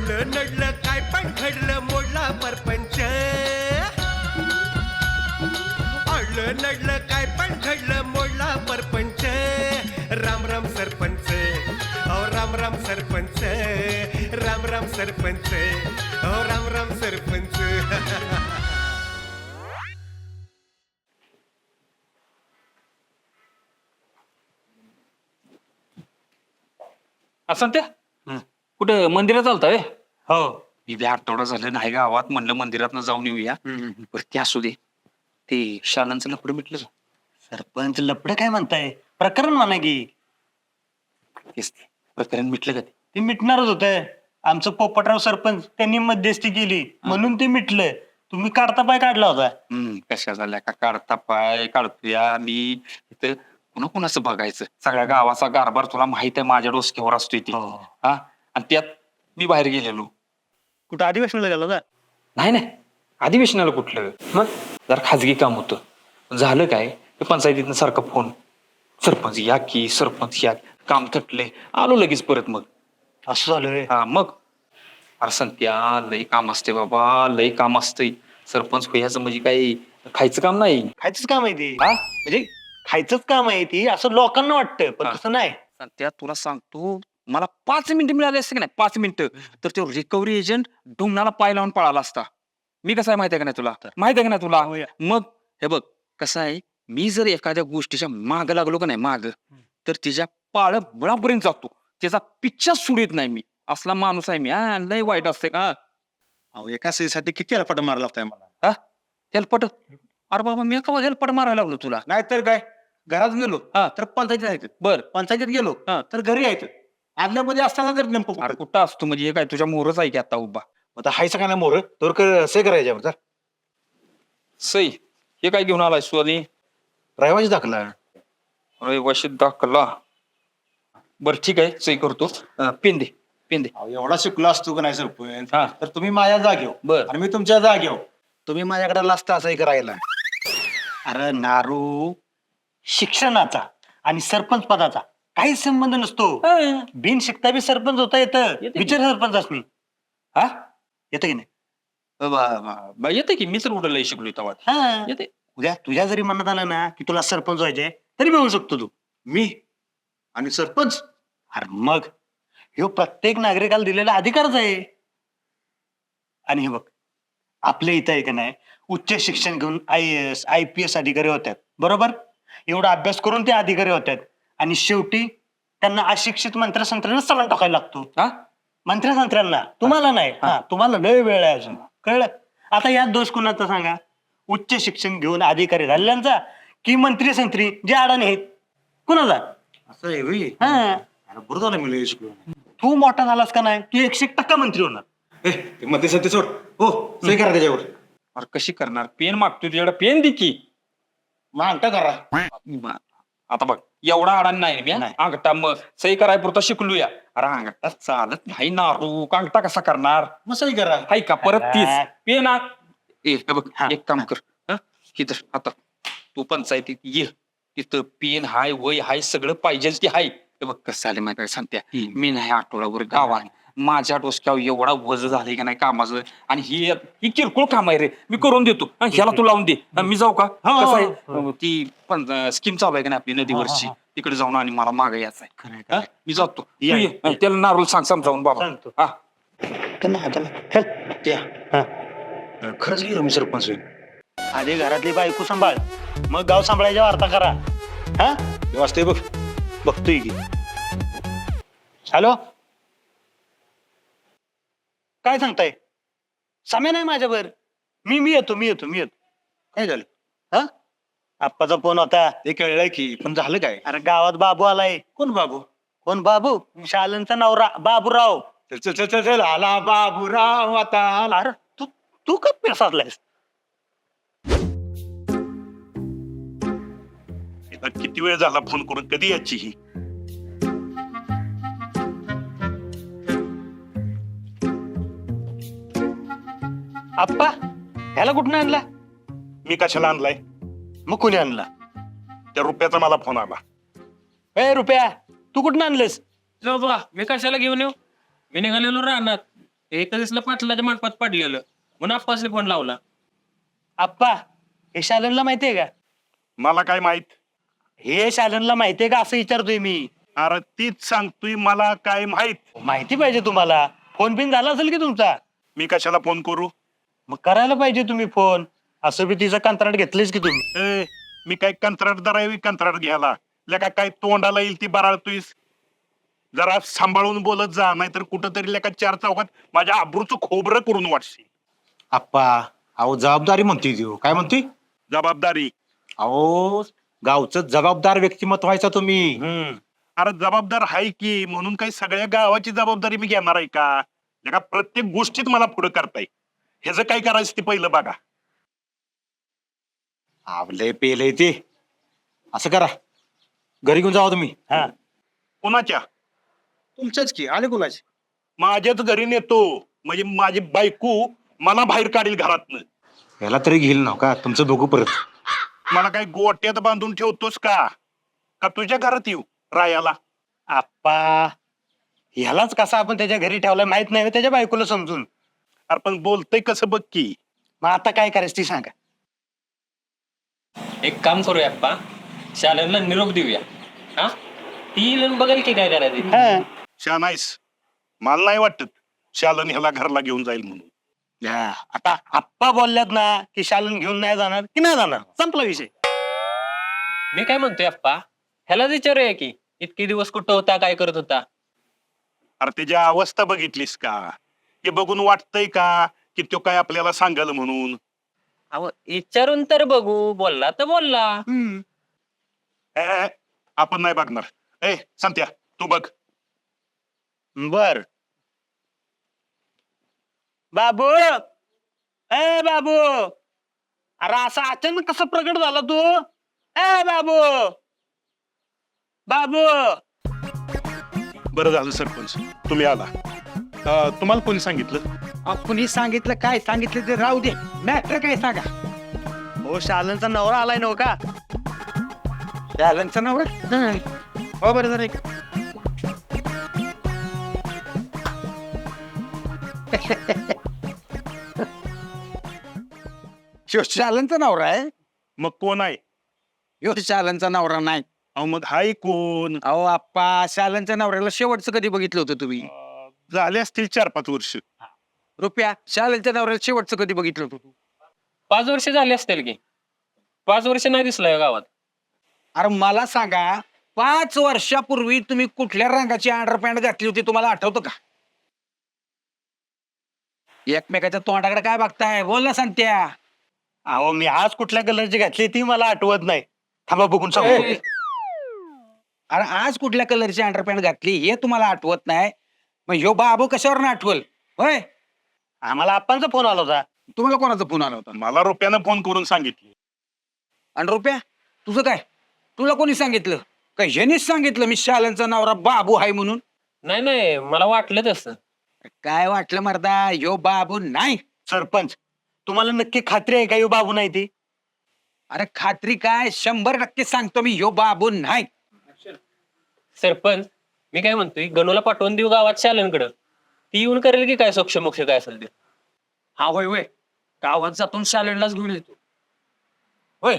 आडलं नडलं काय पण घडलं मोडला परपंच आडलं नडलं काय पण घडलं मोडला परपंच राम राम सरपंच. अहो राम राम सरपंच. राम राम सरपंच. अहो राम राम सरपंच. असं त्या कुठं मंदिरात चालतंय हो. मी बी आठवडा झालं नाही गावात म्हणलं मंदिरात जाऊन येऊया. बरं ते असू दे. ते शालांचं लपडं मिटलं का? सरपंच लपड काय म्हणताय? प्रकरण म्हणा की. तेच ते. प्रकरण मिटलं का ते? ते मिटणारच होत. आमचं पोपटराव सरपंच त्यांनी मध्यस्थी केली. म्हणून ते मिटलं. तुम्ही काढता पाय काढला होता. हम्म कशा झाल्या? का काढता पाय काढतोया? मी इथं कुणा कुणाचं बघायचं? सगळ्या गावाचा कारभार तुला माहीत आहे माझ्या डोसक्यावर असतोय ती. हो. आणि त्यात मी बाहेर गेलेलो. कुठं अधिवेशनाला गेला होता? नाही नाही. अधिवेशनाला कुठलं? मग? जरा खाजगी काम होतं. झालं काय? ते पंचायतीतनं सारखा फोन. सरपंच या की सरपंच या की. काम थटले. आलो लगेच परत मग. असं झालं. हा मग? अरे संत्या लय काम असते बाबा. लय काम असतंय. सरपंच व्हायचं म्हणजे काही खायचं काम नाही. खायचंच काम आहे ते. हा म्हणजे खायचंच काम आहे ती. असं लोकांना वाटतं पण हा. तसं नाही. संत्या तुला सांगतो मला पाच मिनिटं मिळाले असते की नाही? पाच मिनिटं. तर तो रिकव्हरी एजंट डोंगणाला पाय लावून पळाला असता. मी कसं आहे माहिती आहे का नाही तुला? माहिती आहे का नाही तुला? होय. मग हे बघ कसं आहे? मी जर एखाद्या गोष्टीच्या माग लागलो का नाही माग तर तिच्या पाळ बळापर्यंत जातो. त्याचा पिच्छा सुडीत नाही मी. असला माणूस आहे मी. हा लय वाईट असते का? अहो एका सीसाठी किती हेलपाट मारायला लागतंय मला? हेल्पट? अरे बाबा मी का हेल्पट मारायला लागलो तुला? नाहीतर काय? घरात गेलो. हा. तर पंचायतीत यायचं बर. पंचायतीत गेलो. हा. तर घरी यायचं. आदल्यामध्ये असताना जर नेमकं अरे कुठं असतो? म्हणजे हे काय तुझ्या मोरच आहे की आता उभा? आता हाय सगळ्यांना मोर. तर कर से करायच्या तर सई हे काय घेऊन आलाय सुवानी रहिवाशी दाखला. रहिवाशी दाखला. बर ठीक आहे सही करतो. अं, पेन दे पेन दे. अहो, एवढा शिकलो असतो का नाही सरपंच हा. तर तुम्ही माझ्या जागेव बर. आणि मी तुमच्या जागेव तुम्ही माझ्याकडे लाजता असंही करायला अरे नारू शिक्षणाचा आणि सरपंच पदाचा. काहीच संबंध नसतो. बिन शिकता बी सरपंच होता येतं येतं की. विचार सरपंच असणी हा? येतं की नाही? बा- बा- बा- येते की? मी तर कुठं लय शिकलो तेव्हा हा. येते. उद्या तुझ्या जरी मनात आलं ना की तुला सरपंच व्हायचंय तरी मिळू शकतो तू. मी आणि सरपंच. अरे मग ह्यो प्रत्येक नागरिकाला दिलेला अधिकारच आहे. आणि हे बघ आपल्या इथं आहे का नाही उच्च शिक्षण घेऊन I S I P S अधिकारी होत्यात. बरोबर? एवढा अभ्यास करून ते अधिकारी होत्यात. आणि शेवटी त्यांना अशिक्षित मंत्र्यासंत्र्यांना सलाम टाकायला लागतो. हा? मंत्र्यासंत्र्यांना तुम्हाला नाही. हा. तुम्हाला लय वेळ आहे अजून. कळलं? आता यात दोष कुणाचा सांगा? उच्च शिक्षण घेऊन अधिकारी झालेल्यांचा की मंत्री संत्री जे अडाणी आहेत? कुणाचा? असं आहे होय. हा. अरे बरं झालं मी लय शिकलो. तू मोठा झालास का नाही? तू एकशे एक टक्का मंत्री होणार. ए, ते मध्ये सत्य सोड. हो सही करा त्याच्यावर. अरे कशी करणार? पेन मागतोय तुझ्याकडे. पेन दे की. मग अंगठा करा. मा- आता बघ एवढा अडाण नाही मी नाही. अंगठा मग सही कराय पुरता शिकलूया. अरे अंगठा चालत नाही ना रू अंगठा कसा करणार? मग सही करा. हाय का परत तीच. पेन आ- ए हे बघ हा, एक काम कर हं? इथं आता तू पंचायतीत ये. तिथं पेन हाय वय हाय सगळं पाहिजे ते हाय. हे बघ कसं झालं माहिती सांगत्या मी नाही आठवड्यावर गावात. माझ्या डोसक्यावर एवढा वज झालंय का नाही कामाचं? आणि ही ही किरकोळ काम आहे रे. मी करून देतो. हं, ह्याला तू लावून दे. हं, मी जाऊ का? हो, कसं आहे. अं, ती पण स्कीम चालू आहे का नाही आपली नदीवरची? तिकडे जाऊन आणि मला माग यायचं आहे खरंय, हं? मी जातो. तू या, ये. हं, त्याला नारोल सांग समजावून बाबा. सांगतो. हा. त्या खरंच गेलो मी सरपंच होईल. आधी घरातली बायको सांभाळ. मग गाव सांभाळायच्या वार्ता करा. हा? वाजते बघ. बघतोय की. हॅलो? काय सांगताय? साम्या नाही माझ्यावर. मी मी येतो मी येतो मी येतो. काय झालं? हा? आप्पाचा फोन होता. ते कळलंय की पण झालं काय? अरे गावात बाबू आलाय. कोण बाबू? कोण बाबू? शालनचा नवरा बाबूराव. चल चल चल चल चल. आला बाबूराव आता आला. अरे तू तू का पेसातलायस आता किती वेळ झाला फोन करून? कधी याची ही? आप्पा ह्याला कुठून आणला? मी कशाला आणलाय? मग कोणी आणला? त्या रुपयाचा मला फोन आला. ए रुपया तू कुठून आणलंस? जाऊ बघा मी कशाला घेऊन येऊ? मी निघालेलो राहणार एका दिवसला पाटलाच्या मांडपात पडलेलं. म्हणून आप्पासने फोन लावला. आप्पा हे शालनला माहितीये का? मला काय माहीत? हे शालनला माहितीये का? असं विचारतोय मी. अरे तीच सांगतोय मला काय माहीत? माहिती पाहिजे तुम्हाला. फोन बिन झाला असेल की तुमचा? मी कशाला फोन करू? मग करायला पाहिजे तुम्ही फोन. असं बी तिचं कंत्राट घेतलेच की तुम्ही. ए मी काय कंत्राटदार आहे कंत्राट घ्यायला. लेका काय तोंडाला येईल ती बराळतोयस. जरा सांभाळून बोलत जा नाहीतर कुठं तरी लेका चार चौकात माझ्या आबरूचं खोबरं करून वाटशी आप्पा अहो जबाबदारी म्हणते ती हो. काय म्हणते? जबाबदारी. अहो गावचं जबाबदार व्यक्तिमत्व व्हायचा तुम्ही. हम्म. अरे जबाबदार आहे की म्हणून काही सगळ्या गावाची जबाबदारी मी घेणार आहे का? लेका प्रत्येक गोष्टीत मला पुढे करताय. ह्याचं काय करायचं ते पहिलं बघा. आवले पेले ते. असं करा. घरी घेऊन जावा तुम्ही. हा. कोणाच्या? तुमच्याच की. आले कोणाचे? माझ्याच घरी नेतो. म्हणजे माझी बायको मला बाहेर काढील घरातनं. याला तरी घेईल ना का? तुमचं बघू परत. मला काय गोट्यात बांधून ठेवतोस का? का तुझ्या घरात येऊ रायाला? आप्पा ह्यालाच कसा आपण त्याच्या घरी ठेवलाय माहीत नाही हो त्याच्या बायकोला समजून. अरे पण बोलतय कसं बघ की. मग आता काय करायचं ती सांगा. एक काम करूया आप्पा. शालेनला निरोप देऊया. हा? ती आणि बघेल की काय करायचं हा. शानाईस मला नाही वाटत शालन ह्याला घरला घेऊन जाईल म्हणून. या, आता आप्पा बोलल्यात ना की शालन घेऊन नाही जाणार की नाही जाणार? संपला विषय. मी काय म्हणतोय आप्पा? ह्याला विचारूया की इतके दिवस कुठं होता काय करत होता? अरे त्याची अवस्था बघितलीस का? हे बघून वाटतंय का की तो काय आपल्याला सांगाल म्हणून? अहो विचारून तर बघू. बोलला तर बोलला. ए, ए, आपण नाही बघणार. ए संत्या तू बघ. बर. बाबू! ए बाबू! अरे असं अचानक कसं प्रकट झाला तू? ए बाबू! बाबू! बरं झालं सरपंच. तुम्ही आला. अं, तुम्हाला कोणी सांगितलं? कुणी सांगितलं? काय सांगितलं ते राहू दे. मॅटर काय सांगा. हो शालनचा नवरा आलाय नव का? शालनचा नवरा? हो बरं झालं ह्यो शालनचा नवरा आहे? मग कोण आहे? ह्यो शालनचा नवरा नाही. अहो मग हाय कोण? अहो आप्पा शालनच्या नवऱ्याला शेवटचं कधी बघितलं होतं तुम्ही? अं, झाले असतील चार पाच वर्ष. रुपया शालनच्या नवऱ्याला शेवटचं कधी बघितलं होतं तू? पाच वर्ष झाली असतील की. पाच वर्ष नाही दिसलाय गावात. अरे मला सांगा पाच वर्षापूर्वी तुम्ही कुठल्या रंगाची अंडरपॅन्ट घातली होती तुम्हाला आठवतं का? एकमेकाच्या तोंडाकडे काय बघताय? बोल ना सांगत्या अहो मी आज कुठल्या कलरची घातली ती मला आठवत नाही. थांबा बघून सांगतो. अरे आज कुठल्या कलरची अंडरपॅन्ट घातली हे तुम्हाला आठवत नाही? मग ह्यो बाबू कशावर आठवल? होय? आम्हाला आप्पांचा फोन आला होता. तुम्हाला कोणाचा फोन आला होता? मला रुपयानं फोन करून सांगितले. आणि रुपया तुझं काय? तुला कोणी सांगितलं? का ह्यानीच सांगितलं मी शालनचा नवरा बाबू आहे म्हणून? नाही नाही मला वाटलं तसं. काय वाटलं मर्दा? ह्यो बाबू नाही. सरपंच तुम्हाला नक्की खात्री आहे का यो बाबू नाही ती? अरे खात्री काय? शंभर टक्के सांगतो मी ह्यो बाबू नाही. सरपंच मी काय म्हणतोय गणूला पाठवून देऊ गावात शालनकडं. ती येऊन करेल की काय सोक्ष मोक्ष काय असेल ते? हा होय होय. गावात जातून शालेनलाच घेऊन येतो. होय.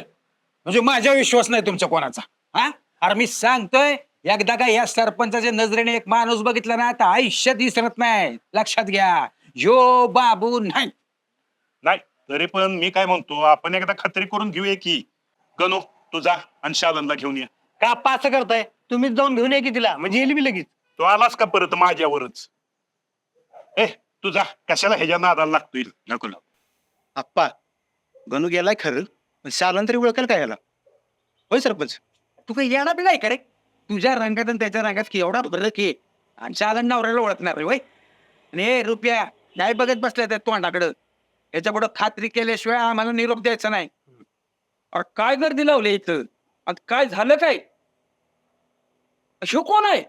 म्हणजे माझ्या विश्वास नाही तुमच्या कोणाचा. हा? अरे मी सांगतोय एकदा का या सरपंचाच्या नजरेने एक माणूस बघितला ना तर आयुष्यात विसरत नाही. लक्षात घ्या. यो बाबू नाही. नाही तरी पण मी काय म्हणतो आपण एकदा खात्री करून घेऊया की गणू तू जा आणि शालनला घेऊन ये. का असं करताय? तुम्हीच जाऊन घेऊन या की तिला? म्हणजे येईल बी लगेच. तो आलास का परत माझ्यावरच? ए तू जा. कशाला ह्याच्या नादाला लागतोय नको नको. आप्पा गणू गेलाय खरं. पण शालन तरी ओळखेल काय याला? होय सरपंच? तू काही येणार बी नाही का रे? तुझ्या रंगात आणि त्याच्या रंगात की एवढा फरक आहे. आणि शालन नवऱ्याला ओळखणार रे वय आणि हे रुपया नाही बघत बसल्या त्या तोंडाकडं. याच्या पुढं खात्री केल्याशिवाय आम्हाला निरोप द्यायचा नाही. अरे काय गर्दी लावली इथं? आणि काय झालं काय? ह्यो कोण आहे?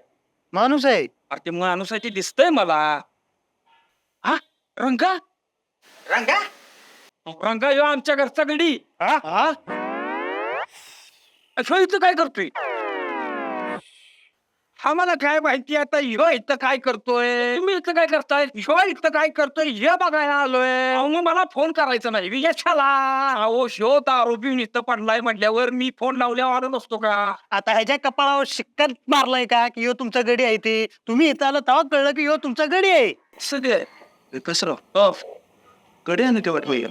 माणूस आहे. अरे ते माणूसाची दिसतंय मला. हा रंगा? रंगा? रंगा ह्यो आमच्या घरचा गडी. हा? हा? ह्यो इथं काय करतोय? आम्हाला काय माहिती आता ह्यो इथं काय करतोय तुम्ही इथं काय करताय ह्यो इथं काय करतोय हे बघायला आलोय अहो, मग मला फोन करायचा नाही विजयाला अहो शो दारू पिऊन इथं पडलाय म्हटल्यावर मी फोन लावल्यावर आलो नसतो का आता ह्याच्या कपाळावर शिक्का मारलाय का की यो तुमचा गडी आहे ते तुम्ही इथं आलं तेव्हा कळलं की यो तुमचा गडी आहे सगळे कसं रावकडे आहे ना तेव्हा भैया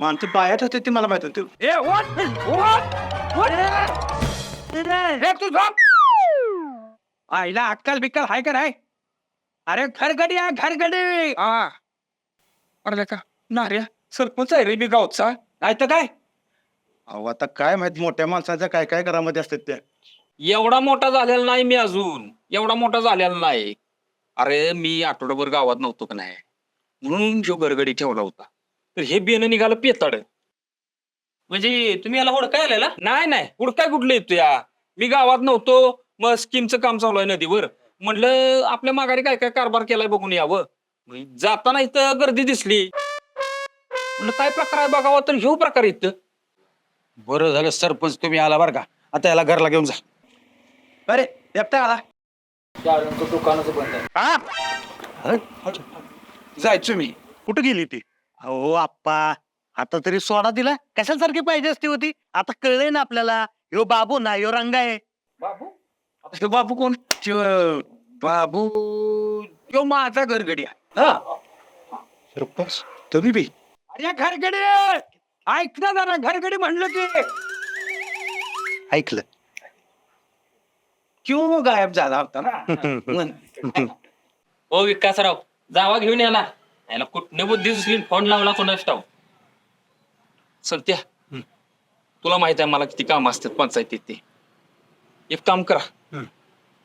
माणसं बायात होते ते मला माहीत होते ए what? What? What? ए, तू झोप. आईला अक्कल बिक्कल हाय का नाही? अरे घरगडी आहे घरगडी! हा. अरे का नार्या सरपंच आहे रे मी गावचा. नाही तर काय? अहो आता काय माहीत मोठ्या माणसाच्या काय काय घरामध्ये असतात त्या. एवढा मोठा झालेला नाही मी अजून. एवढा मोठा झालेला नाही. अरे मी आठवडाभर गावात नव्हतो का नाही? म्हणून जो गरगडी ठेवला होता. तर हे बियाणं निघालं पेताड. म्हणजे तुम्ही याला हुडकाय आलेला? नाही नाही. हुडकाय कुठलं येतो या? मी गावात नव्हतो. मग स्कीमचं काम चालू आहे नदीवर. म्हटलं आपल्या माघारी काय काय कारभार केलाय बघून यावं. मग जाताना इथं गर्दी दिसली. म्हणलं काय प्रकार आहे बघावा तर ह्यो प्रकार इथं. बरं झालं सरपंच तुम्ही आला बरं का? आता याला घरला घेऊन जा. अरे एकटा आला? जायचो मी कुठं गेली ती? अहो आप्पा आता तरी सोडा दिला. कशासारखी पाहिजे असती होती? आता कळलंय ना आपल्याला. यो बाबू ना यो रंगा आहे आता बाबू कोण? ह्यो बाबू तो माझा गरगडी आहे. हा. सरपंच तुम्ही बी. अरे घरगडी ऐक ना जरा घरगडी म्हणलं की. ऐकलं. क्यों गायब झाला होता ना? म्हण. ओ विकासराव जावा घेऊन याला याला कुठने बुद्धी सुचली फोन लावला कोणाच ठाव सत्या तुला माहीत आहे मला किती काम असतात पंचायतीत ते. एक काम करा.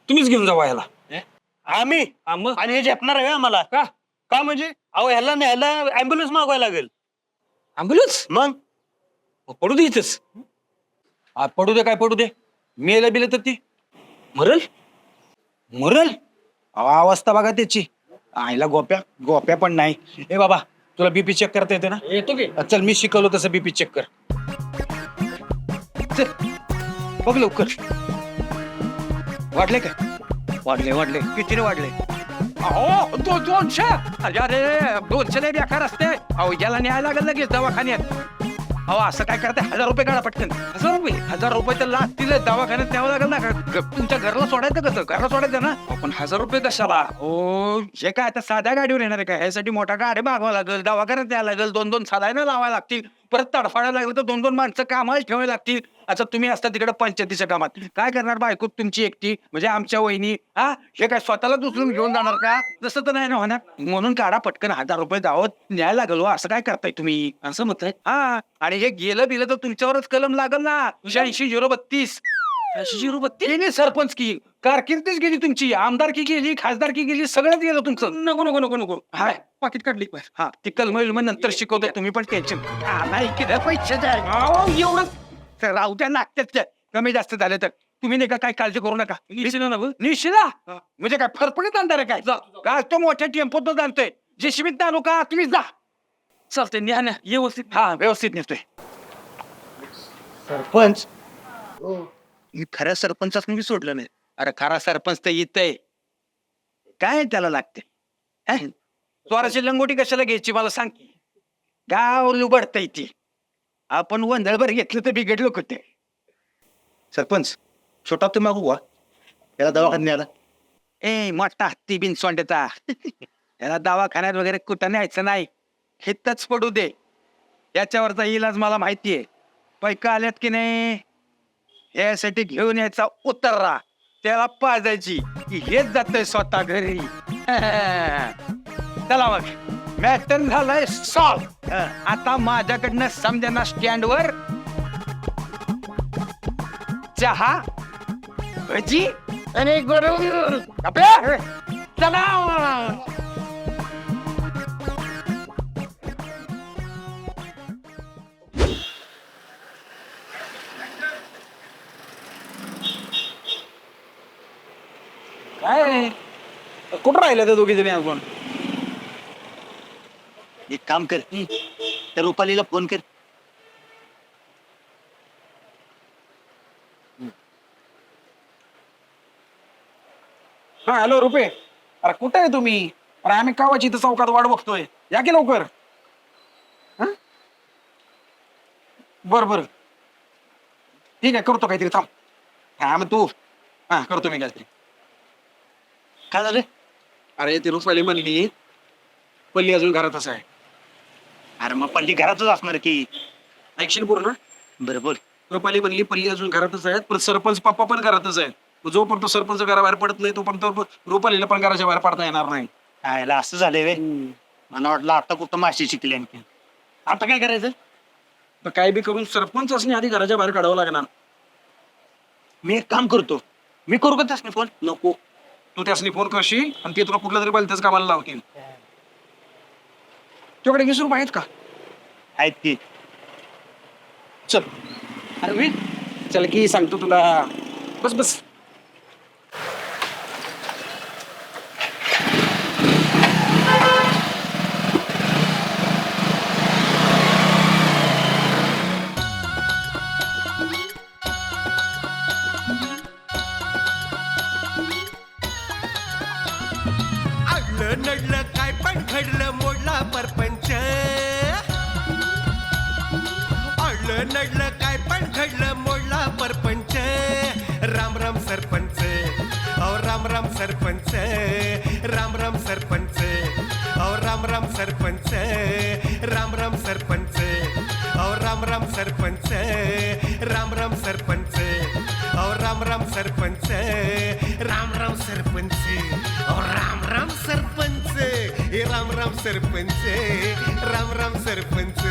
तुम्हीच घेऊन जावा याला आम्ही? हा मग? आणि हे झेपणार आहे आम्हाला? का? का म्हणजे? अहो ह्याला न्यायला अँब्युलन्स मागवायला लागेल. अँब्युलन्स मग? पडू दे इथंच. आ, पडू दे काय पडू दे? मेलं बिलं तर ती. मरल? मरल? अहो, अवस्था बघा त्याची. आईला गोप्या गोप्या पण नाही. ए बाबा तुला बीपी चेक करता येते ना? येतो की. चल मी शिकवलो तसं बीपी चेक कर. चल बघ लवकर. वाढले का? वाढले वाढले. कितीने वाढले? अहो दो दोनशे. अरे अरे दोनशे लय बेकार असते. अहो याला न्याय लागेल लगेच दवाखान्यात. अहो असं काय करते हजार रुपये काढा पटकन. हजार रुपये? हजार रुपये तर लागतील दवाखान्यात न्यावं लागेल ना. का- ग- तुमच्या घराला सोडायचं कसं? घराला सोडायचं ना? पण हजार रुपये कशाला? हो हे काय आता साध्या गाडीवर येणार आहे का? यासाठी मोठा गाडी मागवा लागेल दवाखान्यात न्यावं लागेल दोन दोन साधायला लावायला लागतील. परत तडफाडायला लागलं तर दोन दोन माणसं कामाला ठेवावी लागतील. आता तुम्ही असता तिकडे पंचायतीच्या कामात. काय करणार बायको तुमची एकटी? म्हणजे आमच्या वहिनी हा? हे काय स्वतःला दुसरून घेऊन जाणार का? तसं तर नाही ना होणार. म्हणून काढा पटकन हजार रुपये दावत न्याय लागल हो, असं काय करताय तुम्ही? असं आहे हा. आणि हे गेलं बिलं तर तुमच्यावरच कलम लागल ना. शहाऐंशी झिरो बत्तीस. झिरो बत्तीस? सरपंच की. कारकिर्दीच गेली तुमची. आमदारकी गेली खासदारकी गेली सगळंच गेलं तुमचं. नको नको नको नको. हाय पाकिट काढली हा ती कलम नंतर शिकवतोय तुम्ही पण टेन्शन नाही पैसे एवढं तर राहू द्या लागतात त्या कमी जास्त झाले तर. तुम्ही नाही का काय काळजी करू नका. निशिला ना निशिला? म्हणजे काय फरफडीत आणणार आहे काय? काय तो मोठ्या टेम्पोत आणतोय जे शिमित आणू का तुम्ही जा. चालतंय न्या न्या. व्यवस्थित हा व्यवस्थित नेतोय. सरपंच. मी खऱ्या सरपंचाच मी सोडलं नाही. अरे खरा सरपंच तर येतय काय त्याला लागते हं? स्वराची लंगोटी कशाला घ्यायची मला सांग गाव लुबडता ती. आपण वंदळभर घेतलं तर बिघडलो कुठे? सरपंच छोटा तुम्ही मागू याला दवाखान्यात न्यायला. ए मोठा हत्ती बिन सोंडेचा. याला दवाखान्यात वगैरे कुठं न्यायचं नाही? हितच पडू दे. याच्यावरचा इलाज मला माहितीये. पैका आल्यात की नाही? यासाठी घेऊन यायचा उतरला. त्याला पाजायची. की हेच जातोय स्वतः घरी. चला मग. मॅटन झालंय सॉल्व आता माझ्याकडनं समजा स्टँडवर चहा भजी आणि गरम चला. काय? कुठं राहिलं ते दोघी जणी आपण एक काम कर. त्या रुपालीला फोन कर. हा हॅलो रुपे. अरे कुठे आहे तुम्ही? अरे आम्ही कावाची इथं चौकात वाट बघतोय. या की लवकर? हं? बर बर. ठीक आहे करतो काहीतरी. थांब. हा मग तू. हा करतो मी काहीतरी. काय झालं? अरे ती रुपाली म्हणली पल्ली अजून घरातच आहे. अरे मग पल्ली घरातच असणार की. ऐकशील पूर्ण बरं बोल. रुपाली म्हणली पल्ली अजून घरातच आहेत पण सरपंच पप्पा पण घरातच आहेत. मग जोपर्यंत सरपंच घराबाहेर पडत नाही तोपर्यंत रुपालीला पण घराच्या बाहेर पडता येणार नाही. आयला असं झालंय वे मला वाटलं आता कुठं माशी शिकली आणखी. आता काय करायचं? तर काय बी करून सरपंच असणे आधी घराच्या बाहेर काढावं लागणार. मी एक काम करतो. मी करू का त्यासनी फोन? नको. तू त्यासनी फोन करशील आणि ते तुला कुठल्या तरी त्याच कामाला लावतील. तुझ्याकडे वीस रुपये आहेत का? आहेत की. चल. अरे मी चल की सांगतो तुला. बस बस. पण घडलं मोडला परपंच राम राम सरपंच अहो राम राम सरपंच राम राम सरपंच अहो राम राम सरपंच राम राम सरपंच अहो राम राम सरपंच राम राम सरपंच अहो राम राम सरपंच राम राम सरपंच अहो राम राम सरपंच हे राम राम सरपंच राम राम सरपंच